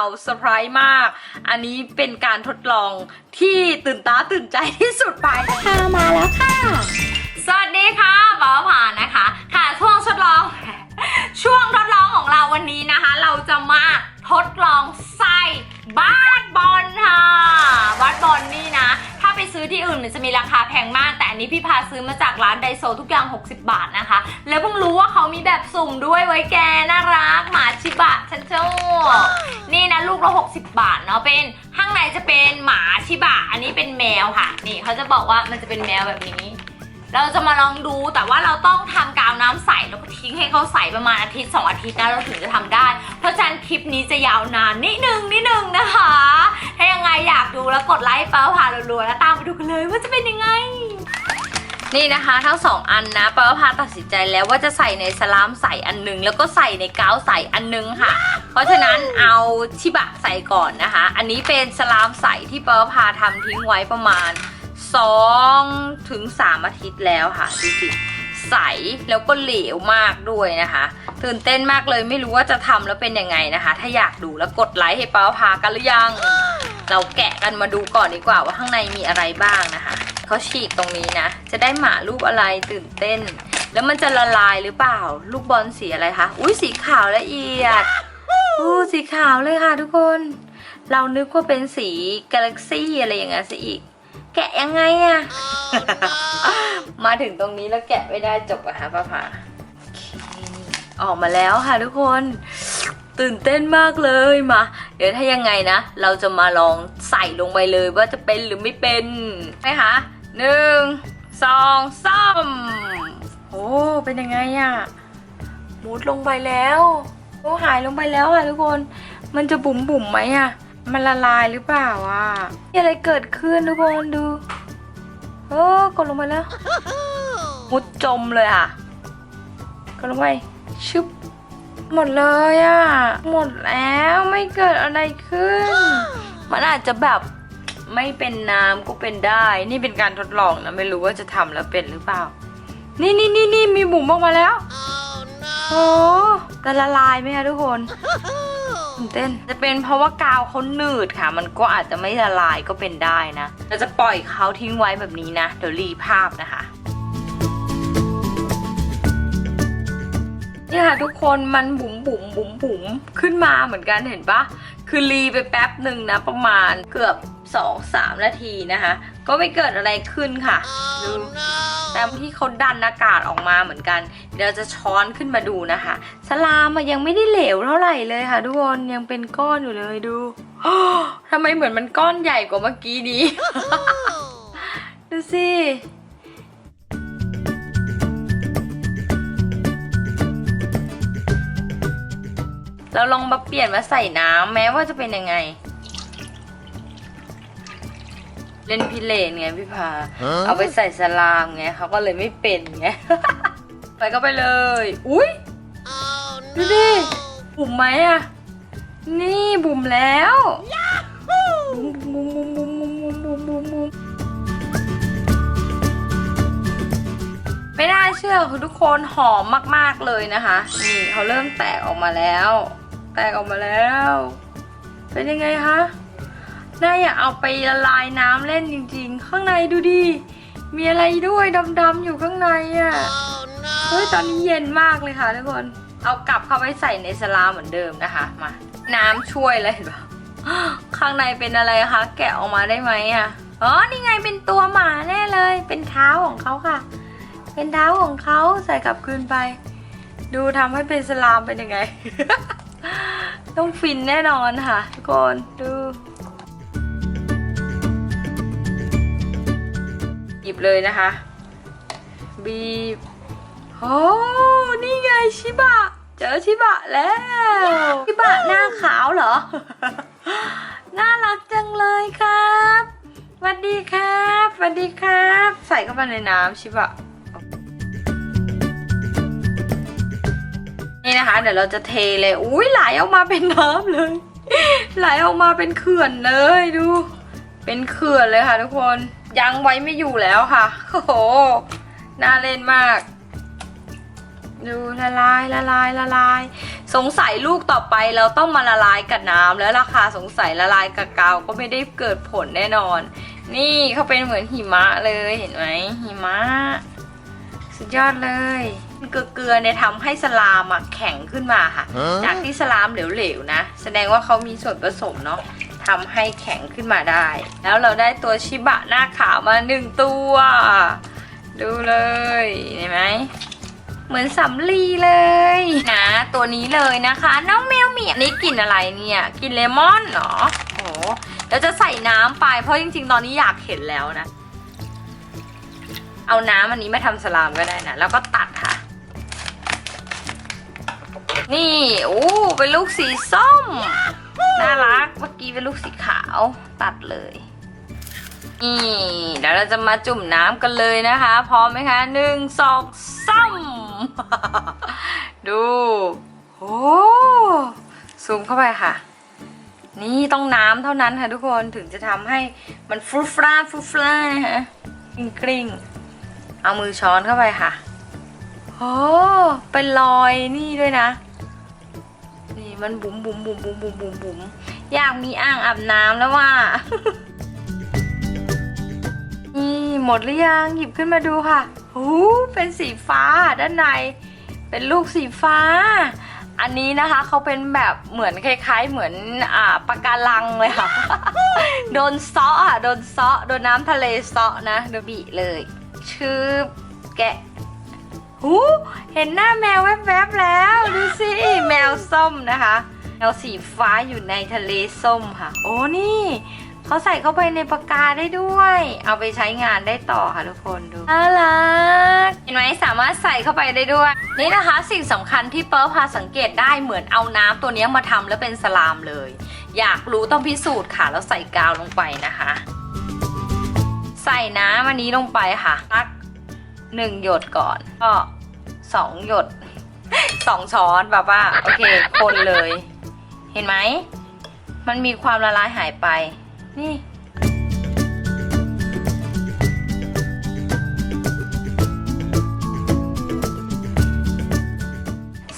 เอาเซอร์ไพรส์มาก อันนี้เป็นการทดลองที่ตื่นตาตื่นใจที่สุดไปค่ะมาแล้วค่ะ สวัสดีค่ะบอผ่านนะคะ ค่ะช่วงทดลอง ช่วงทดลองของเราวันนี้นะคะ เราจะมาทดลองใส่บาสบอลค่ะบาสบอลนี่นะถ้า ไปซื้อที่อื่นมันจะมีราคาแพงมาก แต่อันนี้พี่พาซื้อมาจากร้านไดโซทุกอย่าง 60 บาทนะคะ แล้วเพิ่งรู้ว่าเขามีแบบสุ่มด้วยไว้แกน่ารักหมาชิบะฉันชอบนี่นะลูกละ60 บาทเนาะเป็นข้างในจะเป็นหมาชิบะ อันนี้เป็นแมวค่ะ นี่เขาจะบอกว่ามันจะเป็นแมวแบบนี้ เราจะมาลองดูแต่ว่าเราต้องทำการ แล้วก็ทิ้งให้เขาใส่ประมาณอาทิตย์สองอาทิตย์นะเราถึงจะทำได้ เพราะฉะนั้นคลิปนี้จะยาวนานนิดนึงนิดนึงนะคะ ถ้ายังไงอยากดูแล้วกดไลค์เป้าผ่ารัวๆแล้วตามไปดูกันเลยว่าจะเป็นยังไงนี่นะคะทั้งสองอันนะป้าพาตัดสินใจแล้วว่าจะใส่ในสลามใส่อันหนึง แล้วก็ใส่ในกาวใส่อันหนึงค่ะ เพราะฉะนั้นเอาชิบะใส่ก่อนนะคะ อันนี้เป็นสลามใส่ที่ป้าพาทำทิ้งไว้ประมาณ2ถึง3อาทิตย์แล้วค่ะดูสิ ใสแล้วก็เหลวมากด้วยนะคะ ตื่นเต้นมากเลยไม่รู้ว่าจะทำแล้วเป็นยังไงนะคะ ถ้าอยากดูแล้วกดไลค์ให้ป้าพากันหรือยัง เราแกะกันมาดูก่อนดีกว่าว่าข้างในมีอะไรบ้างนะคะเขาฉีกตรงนี้นะ จะได้หมารูปอะไรตื่นเต้น แล้วมันจะละลายหรือเปล่า ลูกบอลสีอะไรคะอุ้ยสีขาวละเอียดอู้สีขาวเลยค่ะทุกคน เรานึกว่าเป็นสีกาแล็กซี่อะไรอย่างเงี้ยซะอีก แกะยังไงอะ มาถึงตรงนี้แล้วแกะไม่ได้จบอะคะป้าผาโอเคออกมาแล้วค่ะทุกคน ตื่นเต้นมากเลยมา เดี๋ยวถ้ายังไงนะ เราจะมาลองใส่ลงไปเลยว่าจะเป็นหรือไม่เป็นไหมคะหนึ่งสองสามโอ้เป็นยังไงอะมุดลงไปแล้ว โอ้หายลงไปแล้วค่ะทุกคน มันจะบุ๋มบุ๋มๆไหมอะ มันละลายหรือเปล่าอะมีอะไรเกิดขึ้นทุกคนดูโอ้กดลงไปแล้ว มุดจมเลยอะ กดลงไปชึบ หมดเลยอะ่ะ หมดแล้วไม่เกิดอะไรขึ้น มันอาจจะแบบไม่เป็นน้ำก็เป็นได้ นี่เป็นการทดลองนะไม่รู้ว่าจะทำแล้วเป็นหรือเปล่า นี่นี่นี่นี่มีบุ๋มออกมาแล้วโอ้จะละลายไหมคะทุกคน ตื่นเต้น จะเป็นเพราะว่ากาวเขาหนืดค่ะ มันก็อาจจะไม่ละลายก็เป็นได้นะ เราจะปล่อยเขาทิ้งไว้แบบนี้นะ เดี๋ยวรีภาพนะคะเนี่ยค่ะทุกคนมันบุ๋มบุ๋มบุ๋มบุ๋มขึ้นมาเหมือนกันเห็นปะคือรีไปแป๊บหนึ่งนะประมาณเกือบ สองสามนาทีนะคะ ก็ไม่เกิดอะไรขึ้นค่ะดูแต่ที่เขาดันอากาศออกมาเหมือนกัน เดี๋ยวเราจะช้อนขึ้นมาดูนะคะสลามอะยังไม่ได้เหลวเท่าไหร่เลยค่ะทุกคนยังเป็นก้อนอยู่เลยดูทำไมเหมือนมันก้อนใหญ่กว่าเมื่อกี้นี้ดูสิเราลองมาเปลี่ยนมาใส่น้ำแม้ว่าจะเป็นยังไง เล่นพิเรนไงพี่พา เอาไปใส่สลามไงเขาก็เลยไม่เป็นไง ไปก็ไปเลย อุ้ยดูดิบุ๋มไหมอะนี่บุ๋มแล้วบุ๋มบุ๋มบุ๋มบุ๋มบุ๋มบุ๋มบุ๋มบุ๋มบุ๋มไม่น่าเชื่อคือทุกคนหอมมากๆเลยนะคะ นี่เขาเริ่มแตกออกมาแล้ว แตกออกมาแล้ว เป็นยังไงคะ น่าอยากเอาไปละลายน้ำเล่นจริงๆ ข้างในดูดิ มีอะไรด้วยดำๆอยู่ข้างในอะ่ะเฮ้ยตอนนี้เย็นมากเลยค่ะทุกคน เอากลับเข้าไปใส่ในสลามเหมือนเดิมนะคะ มา น้ำช่วยเลยเห็นปะข้างในเป็นอะไรคะ แกะออกมาได้ไหมอะ อ๋อ นี่ไงเป็นตัวหมาแน่เลย เป็นเท้าของเขาค่ะ เป็นเท้าของเขาใส่กลับคืนไป ดูทำให้เป็นสลามเป็นยังไง ต้องฟินแน่นอนค่ะทุกคน ดู ยิบเลยนะคะ บีบโอ้นี่ไงชิบะ เจอชิบะแล้ว ชิบะหน้าขาวเหรอ น่ารักจังเลยครับสวัสดีครับสวัสดีครับ ใส่เข้าไปในน้ำชิบะนี่นะคะ เดี๋ยวเราจะเทเลย อุ้ยไหลออกมาเป็นน้ำเลย ไหลออกมาเป็นเขื่อนเลยดู เป็นเขื่อนเลยค่ะทุกคน ยังไว้ไม่อยู่แล้วค่ะ โอ้โห น่าเล่นมาก ดูละลายละลายละลาย สงสัยลูกต่อไปเราต้องมาละลายกับน้ำแล้วราคาสงสัยละลายกับกาวก็ไม่ได้เกิดผลแน่นอน นี่เขาเป็นเหมือนหิมะเลยเห็นไหมหิมะ สุดยอดเลยเกลือๆเนี่ยทำให้สลามอะแข็งขึ้นมาค่ะ จากที่สลามเหลวๆนะ แสดงว่าเขามีส่วนผสมเนาะ ทำให้แข็งขึ้นมาได้ แล้วเราได้ตัวชิบะหน้าขาวมาหนึ่งตัว ดูเลยเห็นไหมเหมือนสำลีเลยนะตัวนี้เลยนะคะ น้องแมวเหมียนี่กลิ่นอะไรเนี่ยกลิ่นเลมอนเหรอโอ้โหแล้วจะใส่น้ำไปเพราะจริงๆ ตอนนี้อยากเห็นแล้วนะ เอาน้ำอันนี้มาทำสลามก็ได้นะ แล้วก็ตัดค่ะ นี่โอ้เป็นลูกสีส้มน่ารักเมื่อกี้เป็นลูกสีขาวตัดเลยนี่เดี๋ยวเราจะมาจุ่มน้ำกันเลยนะคะ พร้อมไหมคะหนึ่งสองสามดูโอ้ซูมเข้าไปค่ะ นี่ต้องน้ำเท่านั้นค่ะทุกคนถึงจะทำให้มันฟรุฟราฟรุฟรานะคะกริ้งกริ้งเอามือช้อนเข้าไปค่ะโอ้เป็นรอยนี่ด้วยนะ มันบุ๋มบุ๋มบุ๋มบุ๋มบุ๋มบุ๋มบุ๋มอยากมีอ่างอาบน้ำแล้วว่า นี่หมดหรือยังหยิบขึ้นมาดูค่ะหูเป็นสีฟ้าด้านใน เป็นลูกสีฟ้า อันนี้นะคะเขาเป็นแบบเหมือนคล้ายๆ เหมือนอ่าปะการังเลยค่ะ โดนเซาะอะโดนเซาะโดนน้ำทะเลเซาะนะเดบีเลย ชื่อแกะ หูเห็นหน้าแมวแวบๆแล้ว ดูสิแมวส้มนะคะ แมวสีฟ้าอยู่ในทะเลส้มค่ะ โอ้นี่เขาใส่เข้าไปในปากกาได้ด้วย เอาไปใช้งานได้ต่อค่ะทุกคนดูน่ารักเห็นไหมสามารถใส่เข้าไปได้ด้วย นี่นะคะสิ่งสำคัญที่เปิร์พาสังเกตได้เหมือนเอาน้ำตัวนี้มาทำแล้วเป็นสลามเลย อยากรู้ต้องพิสูจน์ค่ะแล้วใส่กาวลงไปนะคะ ใส่น้ำอันนี้ลงไปค่ะสัก หนึ่งหยดก่อน ก็สองหยดสองช้อนแบบว่าโอเคคนเลย เห็นไหม มันมีความละลายหายไป นี่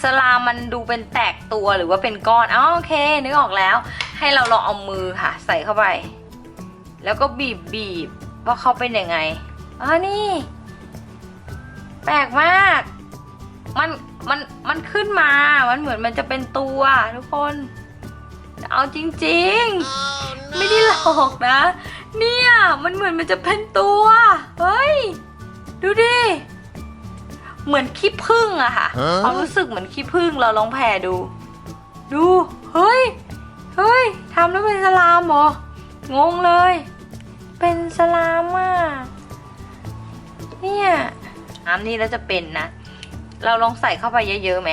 สลามมันดูเป็นแตกตัวหรือว่าเป็นก้อนอ๋อโอเค นึกออกแล้ว ให้เราลองเอามือค่ะ ใส่เข้าไป แล้วก็บีบบีบว่าเขาเป็นยังไงอ๋อนี่ แปลกมาก มัน มัน มันขึ้นมา มันเหมือนมันจะเป็นตัวทุกคน เอาจริงๆไม่ได้หลอกนะ เนี่ย มันเหมือนมันจะเป็นตัว เฮ้ย ดูดิ เหมือนขี้ผึ้งอะค่ะฮะความรู้สึกเหมือนขี้ผึ้งเราลองแผ่ดู ดู เฮ้ย เฮ้ยทำแล้วเป็นสลามเหรอ งงเลย เป็นสลามอะเนี่ย น้ำนี่แล้วจะเป็นนะ เราลองใส่เข้าไปเยอะๆไหม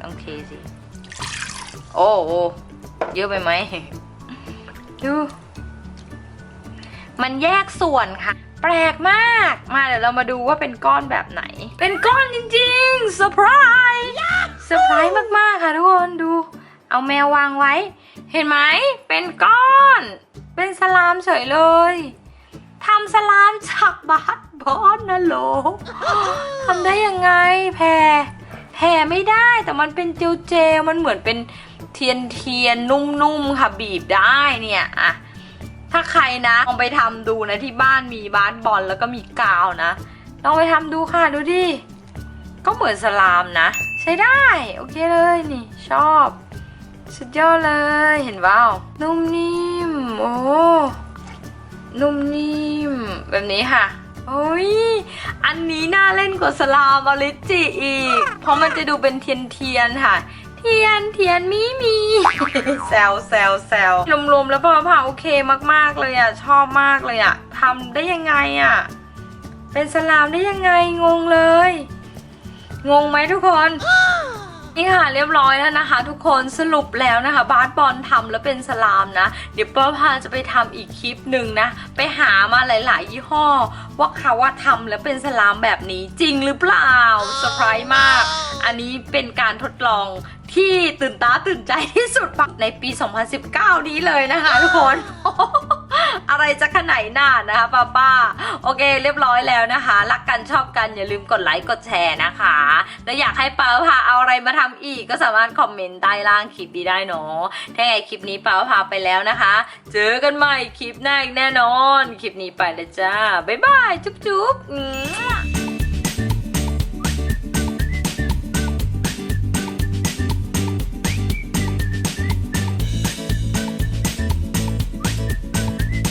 ลองเทสิ โอ้โหเยอะไปไหมดูมันแยกส่วนค่ะ แปลกมาก มาเดี๋ยวเรามาดูว่าเป็นก้อนแบบไหน เป็นก้อนจริงๆเซอร์ไพรส์เซอร์ไพรส์มากๆค่ะทุกคนดู เอาแมววางไว้ เห็นไหมเป็นก้อน เป็นสลามเฉยเลย ทำสลามจากบาสบอลนะโหลทำได้ยังไงแพรแพรไม่ได้แต่มันเป็นเจลเจลมันเหมือนเป็นเทียนเทียนนุ่มๆค่ะบีบได้เนี่ยอะถ้าใครนะลองไปทำดูนะที่บ้านมีบาสบอลแล้วก็มีกาวนะลองไปทำดูค่ะดูดิก็เหมือนสลามนะ ใช้ได้ โอเคเลยนี่ชอบ สุดยอดเลยเห็นเปล่านุ่มนิ่มโอ้ นุ่มนิ่มแบบนี้ค่ะโอ้ย อันนี้น่าเล่นกว่าสลามอลิจิอีก เพราะมันจะดูเป็นเทียนเทียนค่ะ เทียนเทียนมีมีแซวแซวแซวรวมๆแล้วพอผ่าโอเคมากๆเลยอะ ชอบมากเลยอะทำได้ยังไงอะ เป็นสลามได้ยังไงงงเลย งงไหมทุกคน นี่ค่ะเรียบร้อยแล้วนะคะ ทุกคนสรุปแล้วนะคะ บาสบอลทำแล้วเป็นสลามนะ เดี๋ยวเปิ้ลพาจะไปทำอีกคลิปหนึ่งนะ ไปหามาหลาย ๆ ยี่ห้อ ว่าเขาว่าทำแล้วเป็นสลามแบบนี้จริงหรือเปล่าเซอร์ไพรส์มาก อันนี้เป็นการทดลองที่ตื่นตาตื่นใจที่สุดในปี 2019 นี้เลยนะคะทุกคน อะไรจะขนาดหน้านะคะป้าป้าโอเค เรียบร้อยแล้วนะคะ รักกันชอบกันอย่าลืมกดไลค์กดแชร์นะคะ แล้วอยากให้ป้าพาเอาอะไรมาทำอีกก็สามารถคอมเมนต์ใต้ล่างคลิปนี้ได้เนาะถ้าไงคลิปนี้ป้าพาไปแล้วนะคะ เจอกันใหม่คลิปหน้าอีกแน่นอน คลิปนี้ไปแล้วจ้าบ๊ายบายจุ๊บจุ๊บ